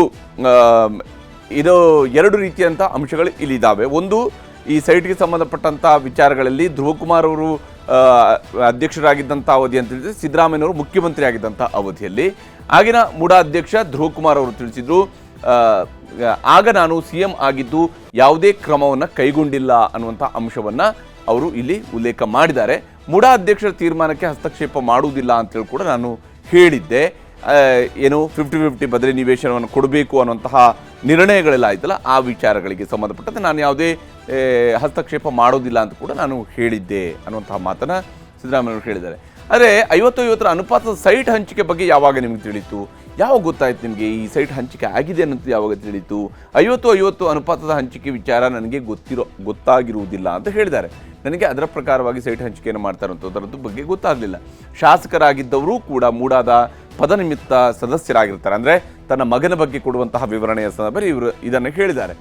ಇದು ಎರಡು ರೀತಿಯಂಥ ಅಂಶಗಳು ಇಲ್ಲಿದ್ದಾವೆ. ಒಂದು, ಈ ಸೈಟ್ಗೆ ಸಂಬಂಧಪಟ್ಟಂಥ ವಿಚಾರಗಳಲ್ಲಿ ಧ್ರುವಕುಮಾರ್ ಅವರು ಅಧ್ಯಕ್ಷರಾಗಿದ್ದಂಥ ಅವಧಿ ಅಂತ ಹೇಳಿದ್ರೆ ಸಿದ್ದರಾಮಯ್ಯನವರು ಮುಖ್ಯಮಂತ್ರಿ ಆಗಿದ್ದಂಥ ಅವಧಿಯಲ್ಲಿ. ಆಗಿನ ಮೂಡ ಅಧ್ಯಕ್ಷ ಧ್ರುವಕುಮಾರ್ ಅವರು ತಿಳಿಸಿದರು ಆಗ ನಾನು ಸಿ ಎಂ ಆಗಿದ್ದು ಯಾವುದೇ ಕ್ರಮವನ್ನು ಕೈಗೊಂಡಿಲ್ಲ ಅನ್ನುವಂಥ ಅಂಶವನ್ನು ಅವರು ಇಲ್ಲಿ ಉಲ್ಲೇಖ ಮಾಡಿದ್ದಾರೆ. ಮುಡಾ ಅಧ್ಯಕ್ಷರ ತೀರ್ಮಾನಕ್ಕೆ ಹಸ್ತಕ್ಷೇಪ ಮಾಡುವುದಿಲ್ಲ ಅಂತೇಳಿ ಕೂಡ ನಾನು ಹೇಳಿದ್ದೆ. ಏನು ಫಿಫ್ಟಿ ಫಿಫ್ಟಿ ಬದಲಿ ನಿವೇಶನವನ್ನು ಕೊಡಬೇಕು ಅನ್ನುವಂತಹ ನಿರ್ಣಯಗಳೆಲ್ಲ ಆಯ್ತಲ್ಲ ಆ ವಿಚಾರಗಳಿಗೆ ಸಂಬಂಧಪಟ್ಟಂತೆ ನಾನು ಯಾವುದೇ ಹಸ್ತಕ್ಷೇಪ ಮಾಡೋದಿಲ್ಲ ಅಂತ ಕೂಡ ನಾನು ಹೇಳಿದ್ದೆ ಅನ್ನುವಂತಹ ಮಾತನ್ನು ಸಿದ್ದರಾಮಯ್ಯವರು ಹೇಳಿದ್ದಾರೆ. ಆದರೆ ಐವತ್ತು ಐವತ್ತರ ಅನುಪಾತದ ಸೈಟ್ ಹಂಚಿಕೆ ಬಗ್ಗೆ ಯಾವಾಗ ನಿಮಗೆ ತಿಳಿತು? ಯಾವಾಗ ಗೊತ್ತಾಯ್ತು ನಿಮಗೆ ಈ ಸೈಟ್ ಹಂಚಿಕೆ ಆಗಿದೆ ಅನ್ನೋದು ಯಾವಾಗ ತಿಳಿತು ಐವತ್ತು ಐವತ್ತು ಅನುಪಾತದ ಹಂಚಿಕೆ ವಿಚಾರ ನನಗೆ ಗೊತ್ತಿರೋ, ಗೊತ್ತಾಗಿರುವುದಿಲ್ಲ ಅಂತ ಹೇಳಿದ್ದಾರೆ. ನನಗೆ ಅದರ ಪ್ರಕಾರವಾಗಿ ಸೈಟ್ ಹಂಚಿಕೆಯನ್ನು ಮಾಡ್ತಾರೆ ಅನ್ನೋದರದ್ದು ಬಗ್ಗೆ ಗೊತ್ತಾಗಲಿಲ್ಲ. ಶಾಸಕರಾಗಿದ್ದವರು ಕೂಡ ಮೂಡಾದ ಪದನಿಮಿತ್ತ ಸದಸ್ಯರಾಗಿರ್ತಾರೆ. ಅಂದರೆ ತನ್ನ ಮಗನ ಬಗ್ಗೆ ಕೊಡುವಂತಹ ವಿವರಣೆಯ ಸಂದರ್ಭದಲ್ಲಿ ಇವರು ಇದನ್ನು ಹೇಳಿದ್ದಾರೆ.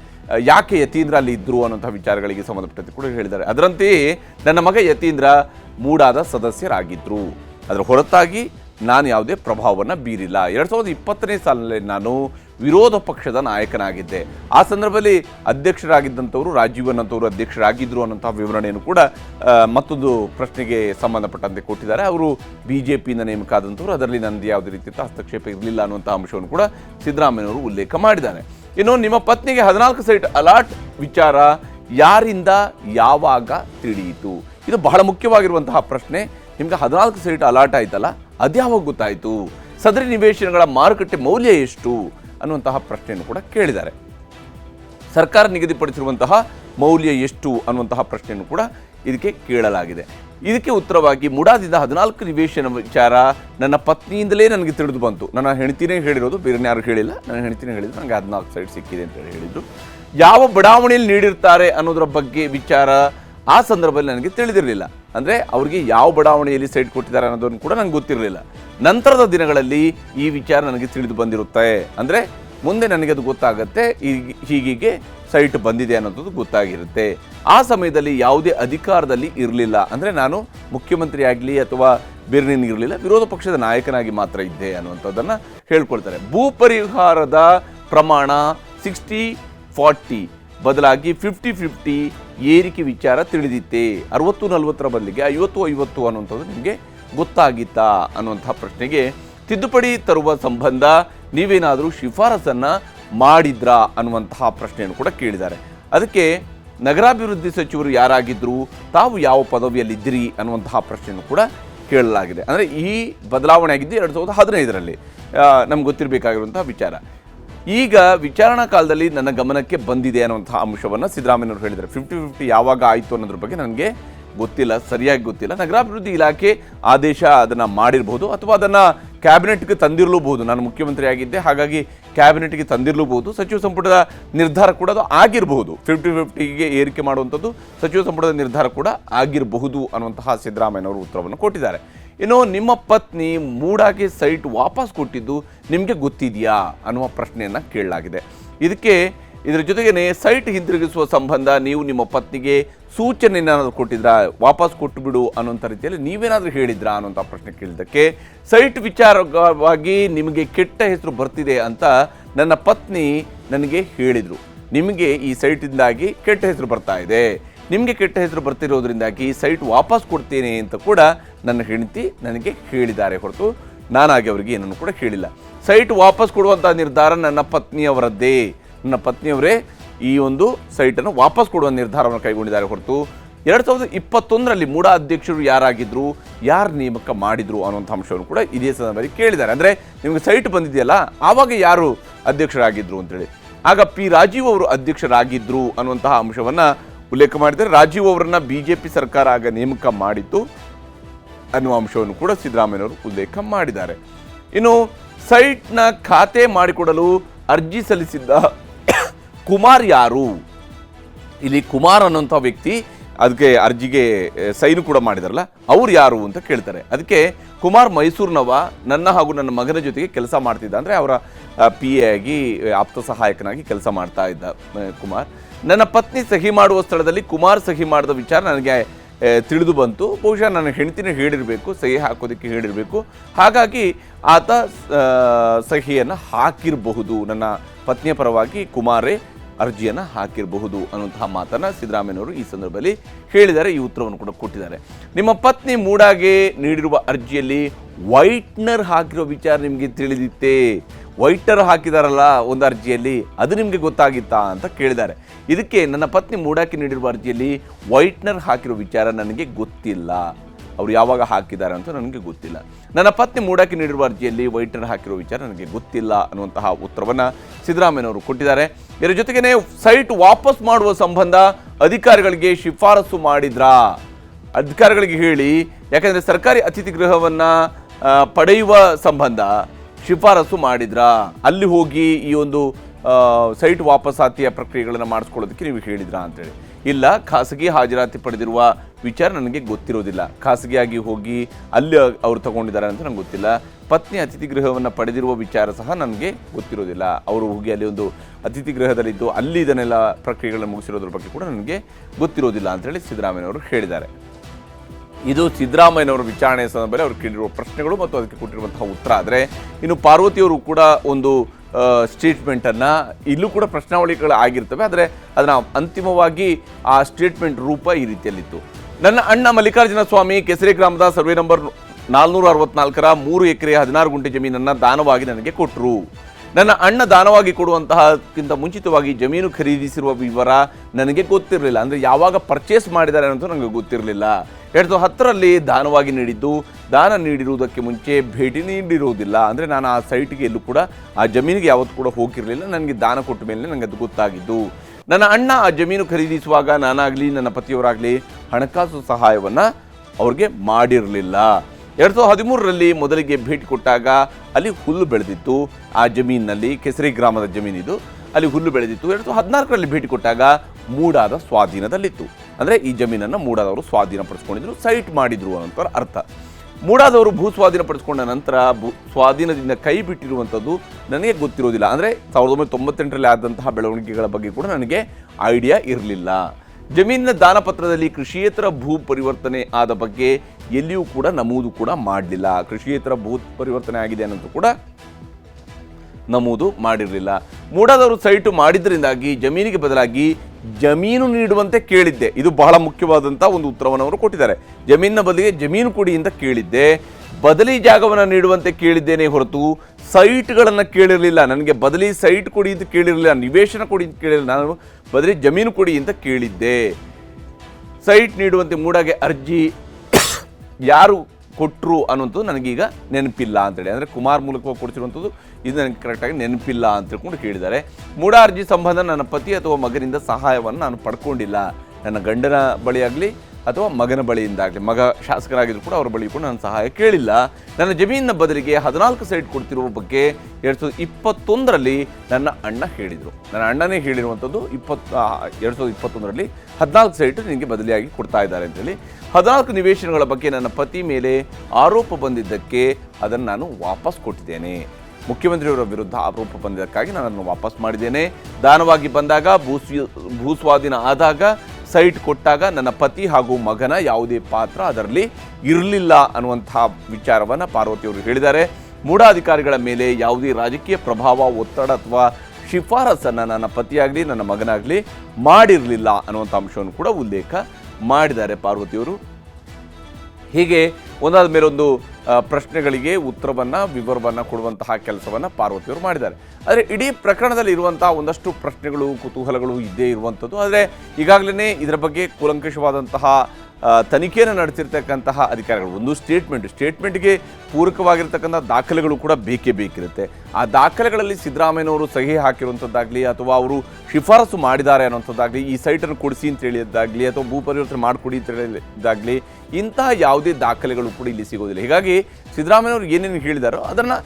ಯಾಕೆ ಯತೀಂದ್ರ ಅಲ್ಲಿ ಇದ್ದರು ಅನ್ನೋಂಥ ವಿಚಾರಗಳಿಗೆ ಸಂಬಂಧಪಟ್ಟಂತೆ ಕೂಡ ಹೇಳಿದ್ದಾರೆ. ಅದರಂತೆಯೇ ನನ್ನ ಮಗ ಯತೀಂದ್ರ ಮೂಡಾದ ಸದಸ್ಯರಾಗಿದ್ದರು ಅದರ ಹೊರತಾಗಿ ನಾನು ಯಾವುದೇ ಪ್ರಭಾವವನ್ನು ಬೀರಿಲ್ಲ. ಎರಡು ಸಾವಿರದ ಇಪ್ಪತ್ತನೇ ಸಾಲಿನಲ್ಲಿ ನಾನು ವಿರೋಧ ಪಕ್ಷದ ನಾಯಕನಾಗಿದ್ದೆ. ಆ ಸಂದರ್ಭದಲ್ಲಿ ಅಧ್ಯಕ್ಷರಾಗಿದ್ದಂಥವರು ರಾಜೀವನ್ ಅಂತವರು ಅಧ್ಯಕ್ಷರಾಗಿದ್ದರು ಅನ್ನೋಂಥ ವಿವರಣೆಯನ್ನು ಕೂಡ ಮತ್ತೊಂದು ಪ್ರಶ್ನೆಗೆ ಸಂಬಂಧಪಟ್ಟಂತೆ ಕೊಟ್ಟಿದ್ದಾರೆ. ಅವರು ಬಿ ಜೆ ಪಿಯಿಂದ ನೇಮಕ ಆದಂಥವ್ರು ಅದರಲ್ಲಿ ನಂದು ಯಾವುದೇ ರೀತಿಯ ಹಸ್ತಕ್ಷೇಪ ಇರಲಿಲ್ಲ ಅನ್ನುವಂಥ ಅಂಶವನ್ನು ಕೂಡ ಸಿದ್ದರಾಮಯ್ಯನವರು ಉಲ್ಲೇಖ ಮಾಡಿದ್ದಾರೆ. ಇನ್ನು ನಿಮ್ಮ ಪತ್ನಿಗೆ ಹದಿನಾಲ್ಕು ಸೈಟ್ ಅಲಾಟ್ ವಿಚಾರ ಯಾರಿಂದ ಯಾವಾಗ ತಿಳಿಯಿತು? ಇದು ಬಹಳ ಮುಖ್ಯವಾಗಿರುವಂತಹ ಪ್ರಶ್ನೆ. ನಿಮ್ಗೆ ಹದಿನಾಲ್ಕು ಸೀಟ್ ಅಲಾಟ್ ಆಯ್ತಲ್ಲ ಅದ್ಯಾವಾಗ ಗೊತ್ತಾಯಿತು? ಸದರಿ ನಿವೇಶನಗಳ ಮಾರುಕಟ್ಟೆ ಮೌಲ್ಯ ಎಷ್ಟು? ಅನ್ನುವಂತಹ ಪ್ರಶ್ನೆಯನ್ನು ಕೂಡ ಕೇಳಿದ್ದಾರೆ. ಸರ್ಕಾರ ನಿಗದಿಪಡಿಸಿರುವಂತಹ ಮೌಲ್ಯ ಎಷ್ಟು ಅನ್ನುವಂತಹ ಪ್ರಶ್ನೆಯನ್ನು ಕೂಡ ಇದಕ್ಕೆ ಕೇಳಲಾಗಿದೆ. ಇದಕ್ಕೆ ಉತ್ತರವಾಗಿ ಮುಡಾದಿಂದ ಹದಿನಾಲ್ಕು ನಿವೇಶನ ವಿಚಾರ ನನ್ನ ಪತ್ನಿಯಿಂದಲೇ ನನಗೆ ತಿಳಿದು ಬಂತು. ನನ್ನ ಹೆಂಡತಿನೇ ಹೇಳಿರೋದು, ಬೇರೆ ಯಾರು ಹೇಳಿಲ್ಲ. ನನ್ನ ಹೆಂಡತಿನೇ ಹೇಳಿದ್ರು, ನನಗೆ ಹದಿನಾಲ್ಕು ಸೈಟ್ ಸಿಕ್ಕಿದೆ ಅಂತ ಹೇಳಿ ಹೇಳಿದ್ರು. ಯಾವ ಬಡಾವಣೆಯಲ್ಲಿ ನೀಡಿರ್ತಾರೆ ಅನ್ನೋದರ ಬಗ್ಗೆ ವಿಚಾರ ಆ ಸಂದರ್ಭದಲ್ಲಿ ನನಗೆ ತಿಳಿದಿರಲಿಲ್ಲ. ಅಂದರೆ ಅವರಿಗೆ ಯಾವ ಬಡಾವಣೆಯಲ್ಲಿ ಸೈಟ್ ಕೊಟ್ಟಿದ್ದಾರೆ ಅನ್ನೋದನ್ನು ಕೂಡ ನನಗೆ ಗೊತ್ತಿರಲಿಲ್ಲ. ನಂತರದ ದಿನಗಳಲ್ಲಿ ಈ ವಿಚಾರ ನನಗೆ ತಿಳಿದು ಬಂದಿರುತ್ತೆ. ಅಂದರೆ ಮುಂದೆ ನನಗೆ ಅದು ಗೊತ್ತಾಗುತ್ತೆ ಹೀಗೆ ಹೀಗೀಗೆ ಸೈಟ್ ಬಂದಿದೆ ಅನ್ನೋದು ಗೊತ್ತಾಗಿರುತ್ತೆ. ಆ ಸಮಯದಲ್ಲಿ ಯಾವುದೇ ಅಧಿಕಾರದಲ್ಲಿ ಇರಲಿಲ್ಲ. ಅಂದರೆ ನಾನು ಮುಖ್ಯಮಂತ್ರಿ ಆಗಲಿ ಅಥವಾ ಬೇರೆ ಇರಲಿಲ್ಲ, ವಿರೋಧ ಪಕ್ಷದ ನಾಯಕನಾಗಿ ಮಾತ್ರ ಇದ್ದೆ ಅನ್ನುವಂಥದ್ದನ್ನು ಹೇಳ್ಕೊಳ್ತಾರೆ. ಭೂ ಪರಿಹಾರದ ಪ್ರಮಾಣ ಸಿಕ್ಸ್ಟಿ ಫಾರ್ಟಿ ಬದಲಾಗಿ ಫಿಫ್ಟಿ ಫಿಫ್ಟಿ ಏರಿಕೆ ವಿಚಾರ ತಿಳಿದಿತ್ತೆ. ಅರವತ್ತು ನಲವತ್ತರ ಬದಲಿಗೆ ಐವತ್ತು ಐವತ್ತು ಅನ್ನುವಂಥದ್ದು ನಿಮಗೆ ಗೊತ್ತಾಗಿತ್ತಾ ಅನ್ನುವಂಥ ಪ್ರಶ್ನೆಗೆ ತಿದ್ದುಪಡಿ ತರುವ ಸಂಬಂಧ ನೀವೇನಾದರೂ ಶಿಫಾರಸನ್ನು ಮಾಡಿದ್ರಾ ಅನ್ನುವಂತಹ ಪ್ರಶ್ನೆಯನ್ನು ಕೂಡ ಕೇಳಿದ್ದಾರೆ. ಅದಕ್ಕೆ ನಗರಾಭಿವೃದ್ಧಿ ಸಚಿವರು ಯಾರಾಗಿದ್ದರು ತಾವು ಯಾವ ಪದವಿಯಲ್ಲಿದ್ದಿರಿ ಅನ್ನುವಂತಹ ಪ್ರಶ್ನೆಯನ್ನು ಕೂಡ ಕೇಳಲಾಗಿದೆ. ಅಂದರೆ ಈ ಬದಲಾವಣೆ ಆಗಿದ್ದು ಎರಡು ಸಾವಿರದ ಹದಿನೈದರಲ್ಲಿ ನಮ್ಗೆ ಗೊತ್ತಿರಬೇಕಾಗಿರುವಂತಹ ವಿಚಾರ. ಈಗ ವಿಚಾರಣಾ ಕಾಲದಲ್ಲಿ ನನ್ನ ಗಮನಕ್ಕೆ ಬಂದಿದೆ ಅನ್ನುವಂಥ ಅಂಶವನ್ನು ಸಿದ್ದರಾಮಯ್ಯವರು ಹೇಳಿದ್ದಾರೆ. ಫಿಫ್ಟಿ ಫಿಫ್ಟಿ ಯಾವಾಗ ಆಯಿತು ಅನ್ನೋದ್ರ ಬಗ್ಗೆ ನನಗೆ ಗೊತ್ತಿಲ್ಲ, ಸರಿಯಾಗಿ ಗೊತ್ತಿಲ್ಲ. ನಗರಾಭಿವೃದ್ಧಿ ಇಲಾಖೆ ಆದೇಶ ಅದನ್ನು ಮಾಡಿರಬಹುದು ಅಥವಾ ಅದನ್ನು ಕ್ಯಾಬಿನೆಟ್ಗೆ ತಂದಿರಲೂಬಹುದು. ನಾನು ಮುಖ್ಯಮಂತ್ರಿ ಆಗಿದ್ದೆ, ಹಾಗಾಗಿ ಕ್ಯಾಬಿನೆಟ್ಗೆ ತಂದಿರಲೂಬಹುದು. ಸಚಿವ ಸಂಪುಟದ ನಿರ್ಧಾರ ಕೂಡ ಅದು ಆಗಿರಬಹುದು. ಫಿಫ್ಟಿ ಫಿಫ್ಟಿಗೆ ಏರಿಕೆ ಮಾಡುವಂಥದ್ದು ಸಚಿವ ಸಂಪುಟದ ನಿರ್ಧಾರ ಕೂಡ ಆಗಿರಬಹುದು ಅನ್ನುವಂತಹ ಸಿದ್ದರಾಮಯ್ಯನವರು ಉತ್ತರವನ್ನು ಕೊಟ್ಟಿದ್ದಾರೆ. ಇನ್ನು ನಿಮ್ಮ ಪತ್ನಿ ಮೂಡಾಗಿ ಸೈಟ್ ವಾಪಸ್ ಕೊಟ್ಟಿದ್ದು ನಿಮಗೆ ಗೊತ್ತಿದೆಯಾ ಅನ್ನುವ ಪ್ರಶ್ನೆಯನ್ನು ಕೇಳಲಾಗಿದೆ. ಇದಕ್ಕೆ ಇದರ ಜೊತೆಗೇ ಸೈಟ್ ಹಿಂದಿರುಗಿಸುವ ಸಂಬಂಧ ನೀವು ನಿಮ್ಮ ಪತ್ನಿಗೆ ಸೂಚನೆಯನ್ನು ಕೊಟ್ಟಿದ್ರಾ? ವಾಪಸ್ ಕೊಟ್ಟುಬಿಡು ಅನ್ನೋಂಥ ರೀತಿಯಲ್ಲಿ ನೀವೇನಾದರೂ ಹೇಳಿದ್ರಾ ಅನ್ನೋಂಥ ಪ್ರಶ್ನೆ ಕೇಳಿದ್ದಕ್ಕೆ ಸೈಟ್ ವಿಚಾರವಾಗಿ ನಿಮಗೆ ಕೆಟ್ಟ ಹೆಸರು ಬರ್ತಿದೆ ಅಂತ ನನ್ನ ಪತ್ನಿ ನನಗೆ ಹೇಳಿದರು. ನಿಮಗೆ ಈ ಸೈಟಿಂದಾಗಿ ಕೆಟ್ಟ ಹೆಸರು ಬರ್ತಾ ಇದೆ. ನಿಮಗೆ ಕೆಟ್ಟ ಹೆಸರು ಬರ್ತಿರೋದ್ರಿಂದಾಗಿ ಈ ಸೈಟ್ ವಾಪಸ್ ಕೊಡ್ತೇನೆ ಅಂತ ಕೂಡ ನನ್ನ ಹೆಂಡತಿ ನನಗೆ ಹೇಳಿದ್ದಾರೆ ಹೊರತು ನಾನಾಗಿ ಅವರಿಗೆ ಏನನ್ನು ಕೂಡ ಹೇಳಿಲ್ಲ ಸೈಟ್ ವಾಪಸ್ ಕೊಡುವಂಥ ನಿರ್ಧಾರ ನನ್ನ ಪತ್ನಿಯವರದ್ದೇ. ನನ್ನ ಪತ್ನಿಯವರೇ ಈ ಒಂದು ಸೈಟನ್ನು ವಾಪಸ್ ಕೊಡುವ ನಿರ್ಧಾರವನ್ನು ಕೈಗೊಂಡಿದ್ದಾರೆ ಹೊರತು ಎರಡು ಸಾವಿರದ ಇಪ್ಪತ್ತೊಂದರಲ್ಲಿ ಮೂಡ ಅಧ್ಯಕ್ಷರು ಯಾರಾಗಿದ್ದರು ಯಾರು ನೇಮಕ ಮಾಡಿದರು ಅನ್ನುವಂಥ ಅಂಶವನ್ನು ಕೂಡ ಇದೇ ಸಂದರ್ಭದಲ್ಲಿ ಕೇಳಿದ್ದಾರೆ. ಅಂದರೆ ನಿಮಗೆ ಸೈಟ್ ಬಂದಿದೆಯಲ್ಲ, ಆವಾಗ ಯಾರು ಅಧ್ಯಕ್ಷರಾಗಿದ್ದರು ಅಂತೇಳಿ. ಆಗ ಪಿ ರಾಜೀವ್ ಅವರು ಅಧ್ಯಕ್ಷರಾಗಿದ್ದರು ಅನ್ನುವಂತಹ ಅಂಶವನ್ನು ಉಲ್ಲೇಖ ಮಾಡಿದರೆ ರಾಜೀವ್ ಅವರನ್ನ ಬಿಜೆಪಿ ಸರ್ಕಾರ ಆಗ ನೇಮಕ ಮಾಡಿತ್ತು ಅನ್ನುವ ಅಂಶವನ್ನು ಕೂಡ ಸಿದ್ದರಾಮಯ್ಯನವರು ಉಲ್ಲೇಖ ಮಾಡಿದ್ದಾರೆ. ಇನ್ನು ಸೈಟ್ನ ಖಾತೆ ಮಾಡಿಕೊಡಲು ಅರ್ಜಿ ಸಲ್ಲಿಸಿದ್ದ ಕುಮಾರ್ ಯಾರು? ಇಲ್ಲಿ ಕುಮಾರ್ ಅನ್ನುವಂಥ ವ್ಯಕ್ತಿ ಅದಕ್ಕೆ ಅರ್ಜಿಗೆ ಸೈನು ಕೂಡ ಮಾಡಿದಾರಲ್ಲ, ಅವ್ರು ಯಾರು ಅಂತ ಕೇಳ್ತಾರೆ. ಅದಕ್ಕೆ ಕುಮಾರ್ ಮೈಸೂರಿನವ ನನ್ನ ಹಾಗೂ ನನ್ನ ಮಗನ ಜೊತೆಗೆ ಕೆಲಸ ಮಾಡ್ತಿದ್ದ ಅಂದರೆ ಅವರ ಪಿ ಎ ಆಗಿ ಆಪ್ತ ಸಹಾಯಕನಾಗಿ ಕೆಲಸ ಮಾಡ್ತಾ ಇದ್ದ ಕುಮಾರ್. ನನ್ನ ಪತ್ನಿ ಸಹಿ ಮಾಡುವ ಸ್ಥಳದಲ್ಲಿ ಕುಮಾರ್ ಸಹಿ ಮಾಡಿದ ವಿಚಾರ ನನಗೆ ತಿಳಿದು ಬಂತು. ಬಹುಶಃ ನನ್ನ ಹೆಂಡತಿನ ಹೇಳಿರಬೇಕು, ಸಹಿ ಹಾಕೋದಕ್ಕೆ ಹೇಳಿರಬೇಕು. ಹಾಗಾಗಿ ಆತ ಸಹಿಯನ್ನು ಹಾಕಿರಬಹುದು. ನನ್ನ ಪತ್ನಿಯ ಪರವಾಗಿ ಕುಮಾರೇ ಅರ್ಜಿಯನ್ನು ಹಾಕಿರಬಹುದು ಅನ್ನುವಂತಹ ಮಾತನ್ನು ಸಿದ್ದರಾಮಯ್ಯನವರು ಈ ಸಂದರ್ಭದಲ್ಲಿ ಹೇಳಿದ್ದಾರೆ, ಈ ಉತ್ತರವನ್ನು ಕೂಡ ಕೊಟ್ಟಿದ್ದಾರೆ. ನಿಮ್ಮ ಪತ್ನಿ ಮೂಡಾಗೆ ನೀಡಿರುವ ಅರ್ಜಿಯಲ್ಲಿ ವೈಟ್ನರ್ ಹಾಕಿರೋ ವಿಚಾರ ನಿಮಗೆ ತಿಳಿದಿತ್ತೇ? ವೈಟ್ನರ್ ಹಾಕಿದಾರಲ್ಲ ಒಂದು ಅರ್ಜಿಯಲ್ಲಿ, ಅದು ನಿಮಗೆ ಗೊತ್ತಾಗಿತ್ತಾ ಅಂತ ಕೇಳಿದ್ದಾರೆ. ಇದಕ್ಕೆ ನನ್ನ ಪತ್ನಿ ಮೂಡಾಕಿ ನೀಡಿರುವ ಅರ್ಜಿಯಲ್ಲಿ ವೈಟ್ನರ್ ಹಾಕಿರೋ ವಿಚಾರ ನನಗೆ ಗೊತ್ತಿಲ್ಲ. ಅವರು ಯಾವಾಗ ಹಾಕಿದ್ದಾರೆ ಅಂತ ನನಗೆ ಗೊತ್ತಿಲ್ಲ. ನನ್ನ ಪತ್ನಿ ಮೂಡಾಕಿ ನೀಡಿರುವ ಅರ್ಜಿಯಲ್ಲಿ ವೈಟ್ನರ್ ಹಾಕಿರೋ ವಿಚಾರ ನನಗೆ ಗೊತ್ತಿಲ್ಲ ಅನ್ನುವಂತಹ ಉತ್ತರವನ್ನು ಸಿದ್ದರಾಮಯ್ಯನವರು ಕೊಟ್ಟಿದ್ದಾರೆ. ಇದರ ಜೊತೆಗೇನೆ ಸೈಟ್ ವಾಪಸ್ ಮಾಡುವ ಸಂಬಂಧ ಅಧಿಕಾರಿಗಳಿಗೆ ಶಿಫಾರಸು ಮಾಡಿದ್ರಾ? ಅಧಿಕಾರಿಗಳಿಗೆ ಹೇಳಿ, ಯಾಕಂದರೆ ಸರ್ಕಾರಿ ಅತಿಥಿ ಗೃಹವನ್ನ ಪಡೆಯುವ ಸಂಬಂಧ ಶಿಫಾರಸು ಮಾಡಿದ್ರಾ? ಅಲ್ಲಿ ಹೋಗಿ ಈ ಒಂದು ಸೈಟ್ ವಾಪಸಾತಿಯ ಪ್ರಕ್ರಿಯೆಗಳನ್ನು ಮಾಡಿಸ್ಕೊಳ್ಳೋದಕ್ಕೆ ನೀವು ಹೇಳಿದ್ರಾ ಅಂತೇಳಿ. ಇಲ್ಲ, ಖಾಸಗಿ ಹಾಜರಾತಿ ಪಡೆದಿರುವ ವಿಚಾರ ನನಗೆ ಗೊತ್ತಿರೋದಿಲ್ಲ. ಖಾಸಗಿಯಾಗಿ ಹೋಗಿ ಅಲ್ಲಿ ಅವರು ತಗೊಂಡಿದ್ದಾರೆ ಅಂತ ನಂಗೆ ಗೊತ್ತಿಲ್ಲ. ಪತ್ನಿ ಅತಿಥಿ ಗೃಹವನ್ನು ಪಡೆದಿರುವ ವಿಚಾರ ಸಹ ನನಗೆ ಗೊತ್ತಿರೋದಿಲ್ಲ. ಅವರು ಹೋಗಿ ಅಲ್ಲಿ ಒಂದು ಅತಿಥಿ ಗೃಹದಲ್ಲಿದ್ದು ಅಲ್ಲಿ ಇದನ್ನೆಲ್ಲ ಪ್ರಕ್ರಿಯೆಗಳನ್ನು ಮುಗಿಸಿರೋದ್ರ ಬಗ್ಗೆ ಕೂಡ ನನಗೆ ಗೊತ್ತಿರೋದಿಲ್ಲ ಅಂತೇಳಿ ಸಿದ್ದರಾಮಯ್ಯವರು ಹೇಳಿದ್ದಾರೆ. ಇದು ಸಿದ್ದರಾಮಯ್ಯನವರ ವಿಚಾರಣೆ ಸಂದರ್ಭದಲ್ಲಿ ಅವರು ಕೇಳಿರುವ ಪ್ರಶ್ನೆಗಳು ಮತ್ತು ಅದಕ್ಕೆ ಕೊಟ್ಟಿರುವಂತಹ ಉತ್ತರ. ಆದರೆ ಇನ್ನು ಪಾರ್ವತಿಯವರು ಕೂಡ ಒಂದು ಸ್ಟೇಟ್ಮೆಂಟನ್ನು ಇಲ್ಲೂ ಕೂಡ ಪ್ರಶ್ನಾವಳಿಗಳು ಆಗಿರ್ತವೆ, ಆದರೆ ಅದನ್ನು ಅಂತಿಮವಾಗಿ ಆ ಸ್ಟೇಟ್ಮೆಂಟ್ ರೂಪ ಈ ರೀತಿಯಲ್ಲಿತ್ತು. ನನ್ನ ಅಣ್ಣ ಮಲ್ಲಿಕಾರ್ಜುನ ಸ್ವಾಮಿ ಕೆಸರೆ ಗ್ರಾಮದ ಸರ್ವೆ ನಂಬರ್ ನಾಲ್ನೂರ ಅರವತ್ನಾಲ್ಕರ ಮೂರು ಎಕರೆ ಹದಿನಾರು ಗುಂಟೆ ಜಮೀನನ್ನು ದಾನವಾಗಿ ನನಗೆ ಕೊಟ್ಟರು ನನ್ನ ಅಣ್ಣ ದಾನವಾಗಿ ಕೊಡುವಂತಹಕ್ಕಿಂತ ಮುಂಚಿತವಾಗಿ ಜಮೀನು ಖರೀದಿಸಿರುವ ವಿವರ ನನಗೆ ಗೊತ್ತಿರಲಿಲ್ಲ. ಅಂದರೆ ಯಾವಾಗ ಪರ್ಚೇಸ್ ಮಾಡಿದ್ದಾರೆ ಅನ್ನೋದು ನನಗೆ ಗೊತ್ತಿರಲಿಲ್ಲ. ಎರಡು ಸಾವಿರದ ಹತ್ತರಲ್ಲಿ ದಾನವಾಗಿ ನೀಡಿದ್ದು, ದಾನ ನೀಡಿರುವುದಕ್ಕೆ ಮುಂಚೆ ಭೇಟಿ ನೀಡಿರುವುದಿಲ್ಲ. ಅಂದರೆ ನಾನು ಆ ಸೈಟ್ಗೆ ಎಲ್ಲೂ ಕೂಡ, ಆ ಜಮೀನಿಗೆ ಯಾವತ್ತೂ ಕೂಡ ಹೋಗಿರಲಿಲ್ಲ. ನನಗೆ ದಾನ ಕೊಟ್ಟ ಮೇಲೆ ನನಗೆ ಅದು ಗೊತ್ತಾಗಿದ್ದು. ನನ್ನ ಅಣ್ಣ ಆ ಜಮೀನು ಖರೀದಿಸುವಾಗ ನಾನಾಗಲಿ, ನನ್ನ ಪತಿಯವರಾಗಲಿ ಹಣಕಾಸು ಸಹಾಯವನ್ನು ಅವ್ರಿಗೆ ಮಾಡಿರಲಿಲ್ಲ. ಎರಡು ಸಾವಿರದ ಹದಿಮೂರರಲ್ಲಿ ಮೊದಲಿಗೆ ಭೇಟಿ ಕೊಟ್ಟಾಗ ಅಲ್ಲಿ ಹುಲ್ಲು ಬೆಳೆದಿತ್ತು. ಆ ಜಮೀನಿನಲ್ಲಿ ಕೆಸರಿ ಗ್ರಾಮದ ಜಮೀನಿದು. ಅಲ್ಲಿ ಹುಲ್ಲು ಬೆಳೆದಿತ್ತು. ಎರಡು ಸಾವಿರದ ಹದಿನಾಲ್ಕರಲ್ಲಿ ಭೇಟಿ ಕೊಟ್ಟಾಗ ಮೂಡಾದ ಸ್ವಾಧೀನದಲ್ಲಿತ್ತು. ಅಂದರೆ ಈ ಜಮೀನನ್ನು ಮೂಡಾದವರು ಸ್ವಾಧೀನಪಡಿಸ್ಕೊಂಡಿದ್ರು, ಸೈಟ್ ಮಾಡಿದ್ರು ಅನ್ನೋಂಥವ್ರ ಅರ್ಥ. ಮೂಡಾದವರು ಭೂ ಸ್ವಾಧೀನಪಡಿಸ್ಕೊಂಡ ನಂತರ ಭೂ ಸ್ವಾಧೀನದಿಂದ ಕೈ ಬಿಟ್ಟಿರುವಂಥದ್ದು ನನಗೆ ಗೊತ್ತಿರೋದಿಲ್ಲ. ಅಂದರೆ ಸಾವಿರದ ಒಂಬೈನೂರ ತೊಂಬತ್ತೆಂಟರಲ್ಲಿ ಆದಂತಹ ಬೆಳವಣಿಗೆಗಳ ಬಗ್ಗೆ ಕೂಡ ನನಗೆ ಐಡಿಯಾ ಇರಲಿಲ್ಲ. ಜಮೀನಿನ ದಾನಪತ್ರದಲ್ಲಿ ಕೃಷಿಯೇತರ ಭೂ ಪರಿವರ್ತನೆ ಆದ ಬಗ್ಗೆ ಎಲ್ಲಿಯೂ ಕೂಡ ನಮೂದು ಕೂಡ ಮಾಡಲಿಲ್ಲ. ಕೃಷಿಯೇತರ ಭೂ ಪರಿವರ್ತನೆ ಆಗಿದೆ ಅನ್ನೋದು ಕೂಡ ನಮೂದು ಮಾಡಿರಲಿಲ್ಲ. ಮೂಡಾದವರು ಸೈಟು ಮಾಡಿದ್ರಿಂದಾಗಿ ಜಮೀನಿಗೆ ಬದಲಾಗಿ ಜಮೀನು ನೀಡುವಂತೆ ಕೇಳಿದ್ದೆ. ಇದು ಬಹಳ ಮುಖ್ಯವಾದಂಥ ಒಂದು ಉತ್ತರವನ್ನು ಅವರು ಕೊಟ್ಟಿದ್ದಾರೆ. ಜಮೀನಿನ ಬದಲಿಗೆ ಜಮೀನು ಕೊಡಿ ಅಂತ ಕೇಳಿದ್ದೆ. ಬದಲಿ ಜಾಗವನ್ನು ನೀಡುವಂತೆ ಕೇಳಿದ್ದೇನೆ ಹೊರತು ಸೈಟ್ಗಳನ್ನು ಕೇಳಿರಲಿಲ್ಲ. ನನಗೆ ಬದಲಿ ಸೈಟ್ ಕೊಡಿ ಅಂತ ಕೇಳಿರಲಿಲ್ಲ, ನಿವೇಶನ ಕೊಡಿ ಅಂತ ಕೇಳಿರಲಿಲ್ಲ. ನಾನು ಬದಲಿ ಜಮೀನು ಕೊಡಿ ಅಂತ ಕೇಳಿದ್ದೆ. ಸೈಟ್ ನೀಡುವಂತೆ ಮೂಡಾಗೆ ಅರ್ಜಿ ಯಾರು ಕೊಟ್ಟರು ಅನ್ನೋದು ನನಗೀಗ ನೆನಪಿಲ್ಲ ಅಂತೇಳಿ. ಅಂದರೆ ಕುಮಾರ್ ಮೂಲಕವಾಗಿ ಕೊಡ್ತಿರುವಂಥದ್ದು ಇದು ನನಗೆ ಕರೆಕ್ಟಾಗಿ ನೆನಪಿಲ್ಲ ಅಂತ ತಿಳ್ಕೊಂಡು ಕೇಳಿದ್ದಾರೆ. ಮೂಡ ಅರ್ಜಿ ಸಂಬಂಧ ನನ್ನ ಪತಿ ಅಥವಾ ಮಗನಿಂದ ಸಹಾಯವನ್ನು ನಾನು ಪಡ್ಕೊಂಡಿಲ್ಲ. ನನ್ನ ಗಂಡನ ಬಳಿಯಾಗಲಿ ಅಥವಾ ಮಗನ ಬಳಿಯಿಂದಾಗಲಿ, ಮಗ ಶಾಸಕರಾಗಿದ್ರು ಕೂಡ ಅವರ ಬಳಿ ಕೂಡ ನಾನು ಸಹಾಯ ಕೇಳಿಲ್ಲ. ನನ್ನ ಜಮೀನಿನ ಬದಲಿಗೆ ಹದಿನಾಲ್ಕು ಸೈಟ್ ಕೊಡ್ತಿರುವ ಬಗ್ಗೆ ಎರಡು ಸಾವಿರದ ಇಪ್ಪತ್ತೊಂದರಲ್ಲಿ ನನ್ನ ಅಣ್ಣ ಹೇಳಿದರು. ನನ್ನ ಅಣ್ಣನೇ ಹೇಳಿರುವಂಥದ್ದು ಇಪ್ಪತ್ತು ಎರಡು ಸಾವಿರದ ಇಪ್ಪತ್ತೊಂದರಲ್ಲಿ ಹದಿನಾಲ್ಕು ಸೈಟ್ ನಿನಗೆ ಬದಲಿಯಾಗಿ ಕೊಡ್ತಾ ಇದ್ದಾರೆ ಅಂತೇಳಿ ಹದಿನಾಲ್ಕು ನಿವೇಶನಗಳ ಬಗ್ಗೆ ನನ್ನ ಪತಿ ಮೇಲೆ ಆರೋಪ ಬಂದಿದ್ದಕ್ಕೆ ಅದನ್ನು ನಾನು ವಾಪಸ್ ಕೊಟ್ಟಿದ್ದೇನೆ. ಮುಖ್ಯಮಂತ್ರಿಯವರ ವಿರುದ್ಧ ಆರೋಪ ಬಂದಿದ್ದಕ್ಕಾಗಿ ನಾನು ಅದನ್ನು ವಾಪಸ್ ಮಾಡಿದ್ದೇನೆ. ದಾನವಾಗಿ ಬಂದಾಗ ಭೂಸ್ವಿ, ಭೂಸ್ವಾಧೀನ ಆದಾಗ ಸೈಟ್ ಕೊಟ್ಟಾಗ ನನ್ನ ಪತಿ ಹಾಗೂ ಮಗನ ಯಾವುದೇ ಪಾತ್ರ ಅದರಲ್ಲಿ ಇರಲಿಲ್ಲ ಅನ್ನುವಂತಹ ವಿಚಾರವನ್ನು ಪಾರ್ವತಿಯವರು ಹೇಳಿದ್ದಾರೆ. ಮೂಢಾಧಿಕಾರಿಗಳ ಮೇಲೆ ಯಾವುದೇ ರಾಜಕೀಯ ಪ್ರಭಾವ, ಒತ್ತಡ ಅಥವಾ ಶಿಫಾರಸನ್ನು ನನ್ನ ಪತಿಯಾಗಲಿ, ನನ್ನ ಮಗನಾಗಲಿ ಮಾಡಿರಲಿಲ್ಲ ಅನ್ನುವಂಥ ಅಂಶವನ್ನು ಕೂಡ ಉಲ್ಲೇಖ ಮಾಡಿದ್ದಾರೆ ಪಾರ್ವತಿಯವರು. ಹೀಗೆ ಒಂದಾದ ಮೇಲೊಂದು ಪ್ರಶ್ನೆಗಳಿಗೆ ಉತ್ತರವನ್ನು, ವಿವರವನ್ನು ಕೊಡುವಂತಹ ಕೆಲಸವನ್ನು ಪಾರ್ವತಿಯವರು ಮಾಡಿದ್ದಾರೆ. ಆದರೆ ಇಡೀ ಪ್ರಕರಣದಲ್ಲಿ ಇರುವಂತಹ ಒಂದಷ್ಟು ಪ್ರಶ್ನೆಗಳು, ಕುತೂಹಲಗಳು ಇದ್ದೇ ಇರುವಂಥದ್ದು. ಆದರೆ ಈಗಾಗಲೇ ಇದರ ಬಗ್ಗೆ ಕೂಲಂಕಷವಾದಂತಹ ತನಿಖೆಯನ್ನು ನಡೆಸಿರ್ತಕ್ಕಂತಹ ಅಧಿಕಾರಿಗಳು, ಒಂದು ಸ್ಟೇಟ್ಮೆಂಟ್ ಸ್ಟೇಟ್ಮೆಂಟ್ಗೆ ಪೂರಕವಾಗಿರ್ತಕ್ಕಂಥ ದಾಖಲೆಗಳು ಕೂಡ ಬೇಕೇ ಬೇಕಿರುತ್ತೆ. ಆ ದಾಖಲೆಗಳಲ್ಲಿ ಸಿದ್ದರಾಮಯ್ಯನವರು ಸಹಿ ಹಾಕಿರುವಂಥದ್ದಾಗಲಿ, ಅಥವಾ ಅವರು ಶಿಫಾರಸು ಮಾಡಿದ್ದಾರೆ ಅನ್ನೋಂಥದ್ದಾಗಲಿ ಈ ಸೈಟನ್ನು ಕೊಡಿಸಿ ಅಂತ ಹೇಳಿದ್ದಾಗಲಿ, ಅಥವಾ ಭೂ ಪರಿವರ್ತನೆ ಮಾಡಿಕೊಡಿ ಅಂತ ಹೇಳಿದ್ದಾಗಲಿ ಇಂತಹ ಯಾವುದೇ ದಾಖಲೆಗಳು ಕೂಡ ಇಲ್ಲಿ ಸಿಗೋದಿಲ್ಲ. ಹೀಗಾಗಿ ಸಿದ್ದರಾಮಯ್ಯವರು ಏನೇನು ಹೇಳಿದಾರೋ ಅದನ್ನು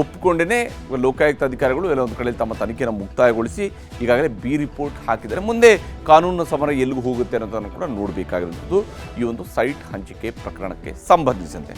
ಒಪ್ಪಿಕೊಂಡೇ ಲೋಕಾಯುಕ್ತ ಅಧಿಕಾರಿಗಳು ಎಲ್ಲ ಒಂದು ಕಡೆ ತಮ್ಮ ತನಿಖೆಯನ್ನು ಮುಕ್ತಾಯಗೊಳಿಸಿ ಈಗಾಗಲೇ ಬಿ ರಿಪೋರ್ಟ್ ಹಾಕಿದ್ದಾರೆ. ಮುಂದೆ ಕಾನೂನು ಸಮರ ಎಲ್ಲಿಗೂ ಹೋಗುತ್ತೆ ಅನ್ನೋದನ್ನು ಕೂಡ ನೋಡಬೇಕಾಗಿರುವಂಥದ್ದು ಈ ಒಂದು ಸೈಟ್ ಹಂಚಿಕೆ ಪ್ರಕರಣಕ್ಕೆ ಸಂಬಂಧಿಸಿದಂತೆ.